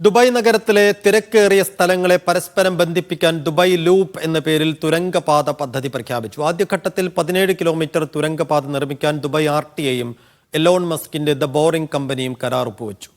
Dubai നഗരത്തിലെ തിരക്കേറിയ സ്ഥലങ്ങളെ പരസ്പരം ബന്ധിപ്പിക്കാൻ ദുബായ് ലൂപ്പ് എന്ന പേരിൽ തുരങ്കപാത പദ്ധതി പ്രഖ്യാപിച്ചു. ആദ്യഘട്ടത്തിൽ പതിനേഴ് കിലോമീറ്റർ തുരങ്കപാത നിർമ്മിക്കാൻ ദുബായ് ആർ ടി എയും എലോൺ മസ്കിന്റെ ദ ബോറിംഗ് കമ്പനിയും കരാർ ഒപ്പുവച്ചു.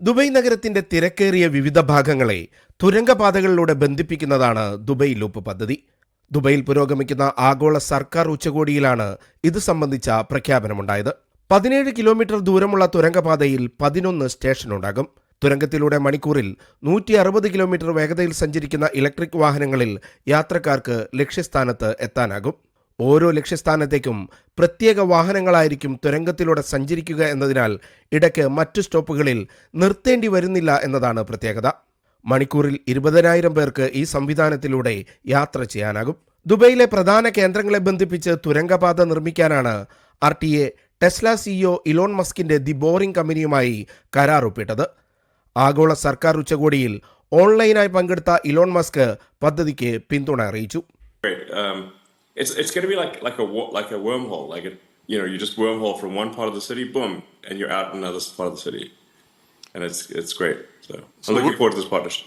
ദുബായ് നഗരത്തിന്റെ തിരക്കേറിയ വിവിധ ഭാഗങ്ങളെ തുരങ്കപാതകളിലൂടെ ബന്ധിപ്പിക്കുന്നതാണ് ദുബായ് ലൂപ്പ് പദ്ധതി. ദുബൈയിൽ പുരോഗമിക്കുന്ന ആഗോള സർക്കാർ ഉച്ചകോടിയിലാണ് ഇത് സംബന്ധിച്ച പ്രഖ്യാപനമുണ്ടായത്. പതിനേഴ് കിലോമീറ്റർ ദൂരമുള്ള തുരങ്കപാതയിൽ പതിനൊന്ന് സ്റ്റേഷനുണ്ടാകും. തുരങ്കത്തിലൂടെ മണിക്കൂറിൽ നൂറ്റി അറുപത് കിലോമീറ്റർ വേഗതയിൽ സഞ്ചരിക്കുന്ന ഇലക്ട്രിക് വാഹനങ്ങളിൽ യാത്രക്കാർക്ക് ലക്ഷ്യസ്ഥാനത്ത് എത്താനാകും. ഓരോ ലക്ഷ്യസ്ഥാനത്തേക്കും പ്രത്യേക വാഹനങ്ങളായിരിക്കും തുരങ്കത്തിലൂടെ സഞ്ചരിക്കുക എന്നതിനാൽ ഇടയ്ക്ക് മറ്റു സ്റ്റോപ്പുകളിൽ നിർത്തേണ്ടി വരുന്നില്ല എന്നതാണ് പ്രത്യേകത. മണിക്കൂറിൽ ഇരുപതിനായിരം പേർക്ക് ഈ സംവിധാനത്തിലൂടെ യാത്ര ചെയ്യാനാകും. ദുബൈയിലെ പ്രധാന കേന്ദ്രങ്ങളെ ബന്ധിപ്പിച്ച് തുരങ്കപാത നിർമ്മിക്കാനാണ് R T A Tesla CEO Elon മസ്കിന്റെ ദി ബോറിംഗ് കമ്പനിയുമായി കരാർ ഒപ്പിട്ടത്. ആഗോള സർക്കാർ ഉച്ചകോടിയിൽ ഓൺലൈനായി പങ്കെടുത്ത ഇലോൺ മസ്ക് പദ്ധതിക്ക് പിന്തുണ അറിയിച്ചു Um, it's it's going to be like like a like a wormhole. Like it, you know, you just wormhole from one part of the city, boom, and you're out in another part of the city, and it's it's great. So, I'm looking forward to this partnership.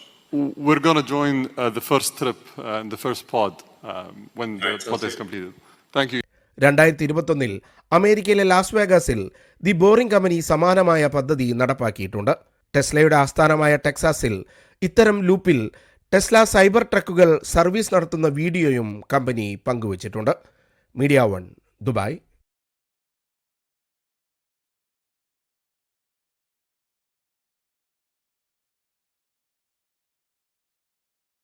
We're going to join uh, the first trip uh, and the first pod um, when the right, pod is completed. Thank you. രണ്ടായിരത്തി ഇരുപത്തൊന്നിൽ അമേരിക്കയിലെ Las വേഗാസിൽ the boring company സമാനമായ പദ്ധതി നടപ്പാക്കിയിട്ടുണ്ട് ടെസ്ലയുടെ ആസ്ഥാനമായ ടെക്സാസിൽ ഇത്തരം ലൂപ്പിൽ Tesla cyber ട്രക്കുകൾ സർവീസ് നടത്തുന്ന വീഡിയോയും കമ്പനി പങ്കുവച്ചിട്ടുണ്ട്. Media one Dubai.